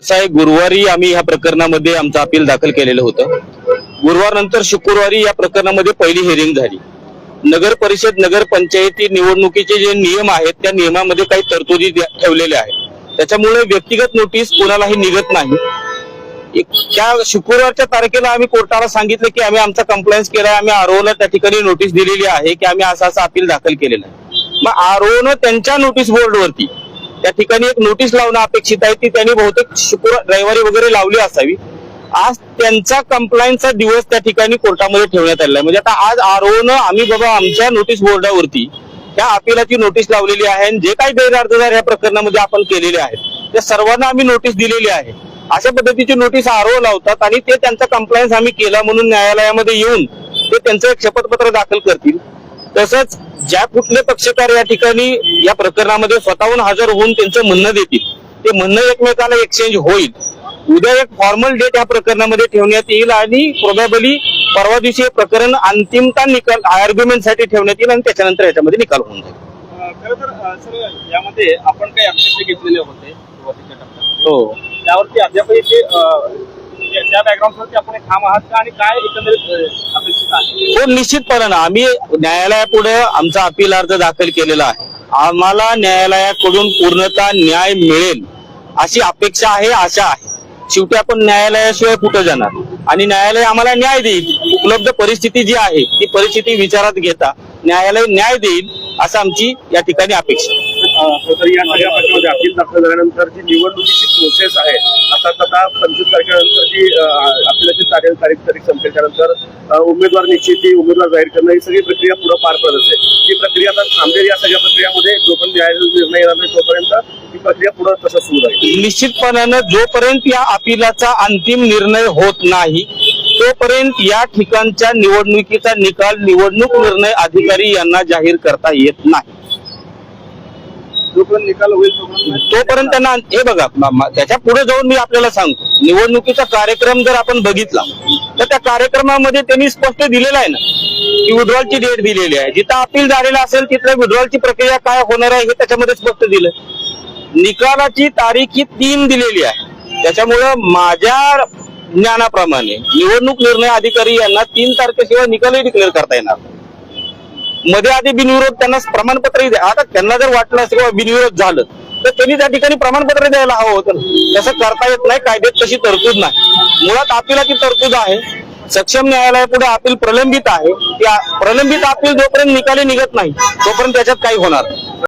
कसं आहे गुरुवारी आम्ही या प्रकरणामध्ये आमचं अपील दाखल केलेलं होतं. गुरुवार नंतर शुक्रवारी या प्रकरणामध्ये पहिली हिअरिंग झाली. नगर परिषद नगर पंचायती निवडणुकीचे जे नियम आहेत त्या नियमामध्ये काही तरतुदी ठेवलेल्या आहेत. त्याच्यामुळे व्यक्तिगत नोटीस कोणालाही निघत नाही. त्या शुक्रवारच्या तारखेला आम्ही कोर्टाला सांगितलं की आम्ही आमचा कंप्लायन्स केला आम्ही आरोला त्या ठिकाणी नोटीस दिलेली आहे की आम्ही असं असं अपील दाखल केलेलं आहे. मग आरोनं त्यांच्या नोटीस बोर्डवरती त्या ठिकाणी एक नोटीस लावणं अपेक्षित आहे. ती त्यांनी बहुतेक शुक्रवार रविवारी वगैरे लावली असावी. आज त्यांचा कंप्लायन्सचा दिवस त्या ठिकाणी कोर्टामध्ये ठेवण्यात आलेला आहे. म्हणजे आता आज आरोनं आम्ही बाबा आमच्या नोटीस बोर्डावरती त्या अपिलाची नोटीस लावलेली आहे आणि जे काही गैरअर्जदार या प्रकरणामध्ये आपण केलेले आहेत त्या सर्वांना आम्ही नोटीस दिलेली आहे. अशा पद्धतीची नोटीस आरो लावतात आणि ते त्यांचा कंप्लायन्स आम्ही केला म्हणून न्यायालयामध्ये येऊन ते त्यांचं एक शपथपत्र दाखल करतील. तसंच ज्या कुठले पक्षकार या ठिकाणी या प्रकरणामध्ये स्वतःहून हजर होऊन त्यांचं म्हणणं देतील ते म्हणणं एकमेकाला एक्सचेंज होईल. उद्या एक फॉर्मल डेट या प्रकरणामध्ये ठेवण्यात येईल आणि प्रोबॅबली परवा दिवशी हे प्रकरण अंतिमता निकाल आर्ग्युमेंटसाठी ठेवण्यात येईल आणि त्याच्यानंतर याच्यामध्ये निकाल होऊन जाईल. खरं तर सर यामध्ये आपण काही आक्षेप घेतलेले होते सुरुवातीच्या टप्प्यामध्ये. हो. त्यावरती अद्यापही ते त्या- बॅकग्राऊंडवरती आपण एक ठाम आहात का आणि काय एकंदरीत अपेक्षित आहे? हो निश्चितपणे आम्ही न्यायालयापुढे आमचा अपील अर्ज दाखल केलेला आहे. आम्हाला न्यायालयाकडून पूर्णतः न्याय मिळेल अशी अपेक्षा आहे आशा आहे. शेवटी आपण न्यायालयाशिवाय कुठं जाणार? आणि न्यायालय आम्हाला न्याय देईल. उपलब्ध परिस्थिती जी आहे ती परिस्थिती विचारात घेता न्यायालय न्याय देईल असं आमची या ठिकाणी अपेक्षा आहे. तर या सगळ्या प्रश्नामध्ये अपील दाखल झाल्यानंतर जी निवडणुकीची प्रोसेस आहे आता आता पंचवीस तारखेनंतर जी अपिलाची तारीख तारीख तारीख संपल्याच्यानंतर उमेदवार निश्चिती उमेदवार जाहीर करणं ही सगळी प्रक्रिया पुढे पार पडत असते ही प्रक्रिया आता थांबेल या सगळ्या प्रक्रियामध्ये जो पण न्यायालयाचा निर्णय येणार नाही तोपर्यंत ही प्रक्रिया पुढे तसं सुरू राहील. निश्चितपणानं जोपर्यंत या अपिलाचा अंतिम निर्णय होत नाही तोपर्यंत या ठिकाणच्या निवडणुकीचा निकाल निवडणूक निर्णय अधिकारी यांना जाहीर करता येत नाही. जोपर्यंत निकाल होईल तोपर्यंत तोपर्यंत त्यांना हे बघा म- म- त्याच्या पुढे जाऊन मी आपल्याला सांगतो निवडणुकीचा कार्यक्रम जर आपण बघितला तर त्या कार्यक्रमामध्ये त्यांनी स्पष्ट दिलेलं आहे ना की विड्रॉलची डेट दिलेली आहे. जिथं अपील झालेलं असेल तिथल्या विड्रॉलची प्रक्रिया काय होणार आहे हे त्याच्यामध्ये स्पष्ट दिलंय निकालाची तारीख ही तीन दिलेली आहे. त्याच्यामुळं माझ्या ज्ञानाप्रमाणे निवडणूक निर्णय अधिकारी यांना तीन तारखेशिवाय निकालही डिक्लेअर करता येणार नाही. मध्ये आधी बिनविरोध त्यांना प्रमाणपत्रही द्या आता त्यांना जर वाटलं असेल किंवा बिनविरोध झालं तर त्यांनी त्या ठिकाणी प्रमाणपत्र द्यायला हवं होतं. तसं करता येत नाही कायद्यात तशी तरतूद नाही. मुळात अपिलाची तरतूद आहे. सक्षम न्यायालयापुढे अपील प्रलंबित आहे. त्या प्रलंबित अपील जोपर्यंत निकाली निघत नाही तोपर्यंत त्याच्यात काही होणार